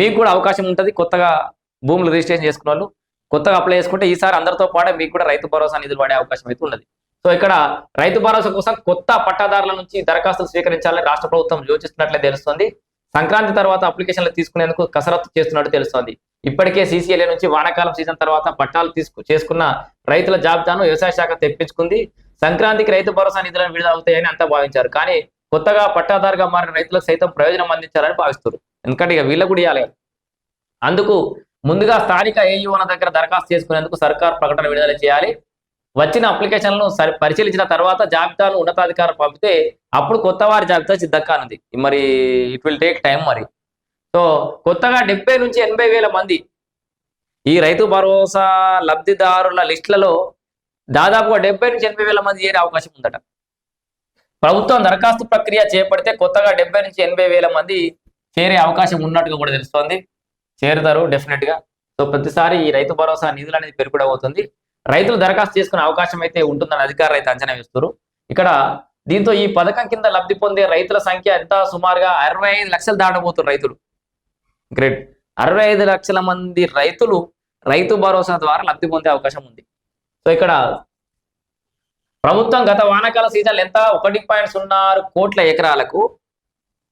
మీకు కూడా అవకాశం ఉంటుంది. కొత్తగా భూములు రిజిస్ట్రేషన్ చేసుకున్న వాళ్ళు కొత్తగా అప్లై చేసుకుంటే ఈసారి అందరితో పాటు మీకు కూడా రైతు భరోసా నిధులు పడే అవకాశం అయితే ఉన్నది. సో ఇక్కడ రైతు భరోసా కోసం కొత్త పట్టాదారుల నుంచి దరఖాస్తులు స్వీకరించాలని రాష్ట్ర ప్రభుత్వం యోచిస్తున్నట్లే తెలుస్తోంది. సంక్రాంతి తర్వాత అప్లికేషన్లు తీసుకునేందుకు కసరత్తు చేస్తున్నట్టు తెలుస్తోంది. ఇప్పటికే సీసీఎల్ఏ నుంచి వానాకాలం సీజన్ తర్వాత పట్టాలు తీసుకు చేసుకున్న రైతుల జాబితాను వ్యవసాయ శాఖ తెప్పించుకుంది. సంక్రాంతికి రైతు భరోసా నిధులను విడుదల అవుతాయని అంతా భావించారు. కానీ కొత్తగా పట్టాదారుగా మారిన రైతులకు సైతం ప్రయోజనం అందించాలని భావిస్తారు ఎందుకంటే ఇక వీళ్ళకు కూడా ఇవ్వాలి అందుకు ముందుగా స్థానిక ఏయువన దగ్గర దరఖాస్తు చేసుకునేందుకు సర్కార్ ప్రకటన విడుదల చేయాలి. వచ్చిన అప్లికేషన్లను పరిశీలించిన తర్వాత జాబితాను ఉన్నతాధికారులు పంపితే అప్పుడు కొత్త వారి జాబితా సిద్ధంకానుంది మరి ఇట్ విల్ టేక్ టైం మరి. సో కొత్తగా డెబ్బై నుంచి ఎనభై వేల మంది ఈ రైతు భరోసా లబ్ధిదారుల లిస్టులలో దాదాపుగా డెబ్బై నుంచి ఎనభై వేల మంది చేరే అవకాశం ఉందట. ప్రభుత్వం దరఖాస్తు ప్రక్రియ చేపడితే కొత్తగా డెబ్బై నుంచి ఎనభై వేల మంది చేరే అవకాశం ఉన్నట్టుగా కూడా తెలుస్తోంది. చేరుతారు డెఫినెట్గా సో ప్రతిసారి ఈ రైతు భరోసా నిధులు అనేది పెరుగుడం అవుతుంది రైతులు దరఖాస్తు చేసుకునే అవకాశం అయితే ఉంటుందని అధికారులు అయితే అంచనా వేస్తారు ఇక్కడ దీంతో ఈ పథకం కింద లబ్ధి పొందే రైతుల సంఖ్య ఎంత? సుమారుగా అరవై ఐదు లక్షలు దాటబోతున్నారు రైతులు. గ్రేట్. అరవై ఐదు లక్షల మంది రైతులు రైతు భరోసా ద్వారా లబ్ధి పొందే అవకాశం ఉంది. సో ఇక్కడ ప్రభుత్వం గత వానాకాల సీజన్లు ఎంత? ఒకటి పాయింట్ సున్నా కోట్ల ఎకరాలకు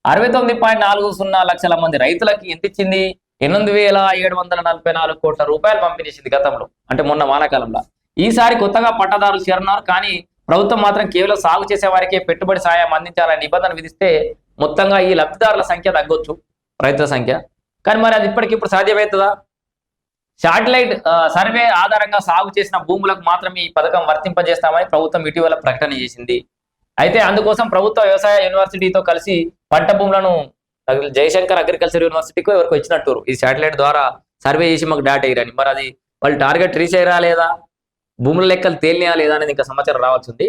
అరవై తొమ్మిది పాయింట్ నాలుగు సున్నా లక్షల మంది రైతులకి ఎంత ఇచ్చింది? ఎనిమిది వేల ఏడు వందల నలభై నాలుగు కోట్ల రూపాయలు పంపిణీ చేసింది గతంలో అంటే మొన్న వానాకాలంలో. ఈసారి కొత్తగా పట్టదారులు చేరున్నారు కానీ ప్రభుత్వం మాత్రం కేవలం సాగు చేసే వారికే పెట్టుబడి సాయం అందించాలని నిబంధన విధిస్తే మొత్తంగా ఈ లబ్ధిదారుల సంఖ్య తగ్గొచ్చు రైతుల సంఖ్య. కానీ మరి అది ఇప్పటికిప్పుడు సాధ్యమవుతుందా? శాటిలైట్ సర్వే ఆధారంగా సాగు చేసిన భూములకు మాత్రమే ఈ పథకం వర్తింపజేస్తామని ప్రభుత్వం ఇటీవల ప్రకటన చేసింది. అయితే అందుకోసం ప్రభుత్వ వ్యవసాయ యూనివర్సిటీతో కలిసి పంట భూములను జయశంకర్ అగ్రికల్చర్ యూనివర్సిటీకి ఎవరికి ఇచ్చినట్టు ఈ శాటిలైట్ ద్వారా సర్వే చేసి మాకు డేటా ఇరని మరి అది వాళ్ళు టార్గెట్ రీచ్ అయ్యారా లేదా? భూముల లెక్కలు తేలినా లేదా అనేది ఇంకా సమాచారం రావాల్సింది ఉంది.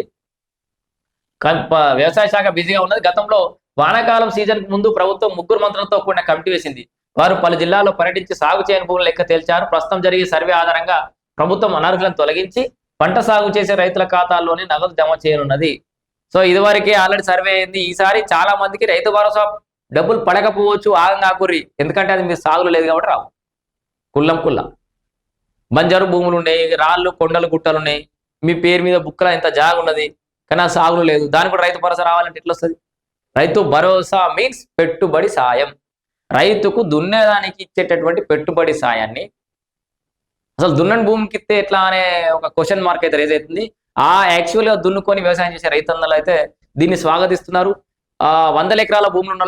వ్యవసాయ శాఖ బిజీగా ఉన్నది. గతంలో వానాకాలం సీజన్ ముందు ప్రభుత్వం ముగ్గురు మంత్రులతో కూడిన కమిటీ వేసింది. వారు పలు జిల్లాల్లో పర్యటించి సాగు చేయని భూములు లెక్క తేల్చారు. ప్రస్తుతం జరిగే సర్వే ఆధారంగా ప్రభుత్వం అనర్హులను తొలగించి పంట సాగు చేసే రైతుల ఖాతాల్లోనే నగదు జమ చేయనున్నది. సో ఇదివరకే ఆల్రెడీ సర్వే అయింది. ఈసారి చాలా మందికి రైతు భరోసా డబ్బులు పడకపోవచ్చు ఆగంగా ఆకుర్రి ఎందుకంటే అది మీ సాగులు లేదు కాబట్టి రావు. కుల్లం కుల్ల. బంజారు భూములు ఉన్నాయి రాళ్ళు కొండలు గుట్టలు ఉన్నాయి. మీ పేరు మీద బుక్కల ఇంత జాగ ఉన్నది కానీ ఆ సాగులు లేదు. దానికి కూడా రైతు భరోసా రావాలంటే ఎట్లా వస్తుంది రైతు భరోసా మీన్స్ పెట్టుబడి సాయం. రైతుకు దున్నేదానికి ఇచ్చేటటువంటి పెట్టుబడి సాయాన్ని. అసలు దున్నని భూమికి ఇస్తే ఎట్లా అనే ఒక క్వశ్చన్ మార్క్ అయితే రేజ్ అవుతుంది. ఆ యాక్చువల్గా దున్నుకొని వ్యవసాయం చేసే రైతన్నలు అయితే దీన్ని స్వాగతిస్తున్నారు. ఆ వందల ఎకరాల భూములు ఉన్న